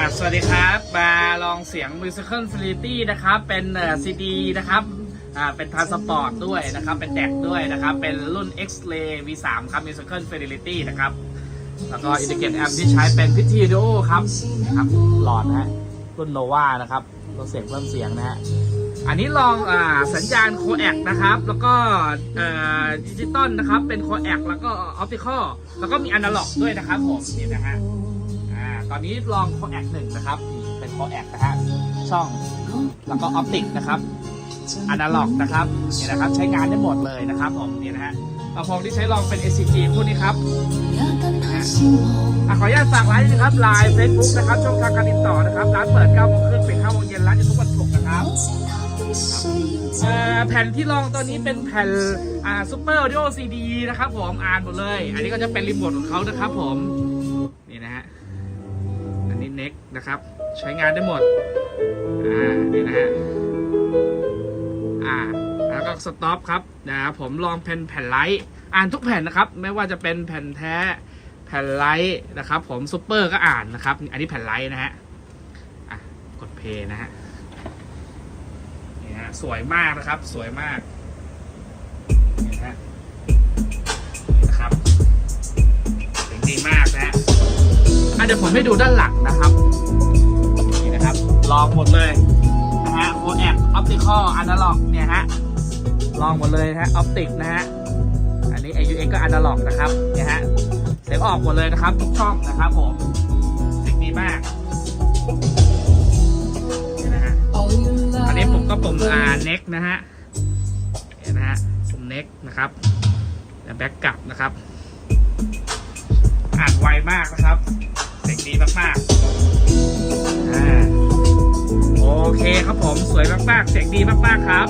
อ่าสวัสดีครับมาลองเสียง Musical Facility นะครับ เป็นซีดีนะครับอ่าเป็นทาสปอร์ตด้วยนะครับ เป็นแดกด้วยนะครับ เป็นรุ่น X-Ray V3 ครับ Musical Fidelity นะครับ แล้วก็อินดิเกตแอมที่ใช้เป็นพิธีโดครับครับ หลอดนะฮะ รุ่นโนวานะครับตัวเสียงเพิ่มเสียงนะฮะ อันนี้ลองอ่าสัญญาณโคแอกนะครับ แล้วก็ดิจิตอลนะครับ เป็นโคแอกแล้วก็ออปติคอลแล้วก็มีอนาล็อกด้วยนะครับผม นี่นะฮะ ตอนนี้ลองโคแอกหนึ่งนะครับนี่เป็นโคแอกนะฮะช่องแล้วก็ออปติกนะครับอนาล็อกนะครับนี่นะครับใช้งานได้หมดเลยนะครับผมนี่นะฮะลำโพงที่ใช้ลองเป็น ACG คู่นี้ครับอะขออนุญาตฝากร้านนิดนึงครับไลน์เฟซบุ๊กนะครับช่องทางการติดต่อนะครับร้านเปิด9โมงครึ่งปิด5โมงเย็นร้านอยู่ทุกวันศุกร์นะครับเอ่อแผ่นที่ลองตัวนี้เป็นแผ่นอ่าซูเปอร์ออดิโอซีดีนะครับผมอ่านหมดเลย อันนี้ก็จะเป็นรีโมทของเขานะครับผม นี่นะฮะอันนี้ เน็กนะครับ ใช้งานได้หมด อ่า นี่นะฮะ อ่า แล้วก็สต็อปครับนะบผมลองแผ่นแผ่นไลท์อ่านทุกแผ่นนะครับ ไม่ว่าจะเป็นแผ่นแท้แผ่นไลท์นะครับ ผมซูเปอร์ก็อ่านนะครับ อันนี้แผ่นไลท์นะฮะอะกดเพย์นะฮะนี่ฮะสวยมากนะครับ สวยมากนี่นะฮะนี่นะครับ เดี๋ยวผมให้ดูด้านหลังนะครับนี่นะครับ ลองหมดเลยนะฮะโคแอกออปติคอลอะนาล็อกเนี่ยฮะลองหมดเลยนะฮะออปติกนะฮะอันนี้ AUX ก็อะนาล็อกนะครับเนี่ยฮะเสียงออกหมดเลยนะครับทุกช่องนะครับผมสียงดีมากนี่นะฮะอันนี้ผมก็ปุ่ม R neck นะฮะเห็นนะฮะปุ่ม neck นะครับแล้วแบ็กกลับนะครับอ่านไวมากนะครับ เคครับผมสวยมากๆเสียงดีมากๆครับ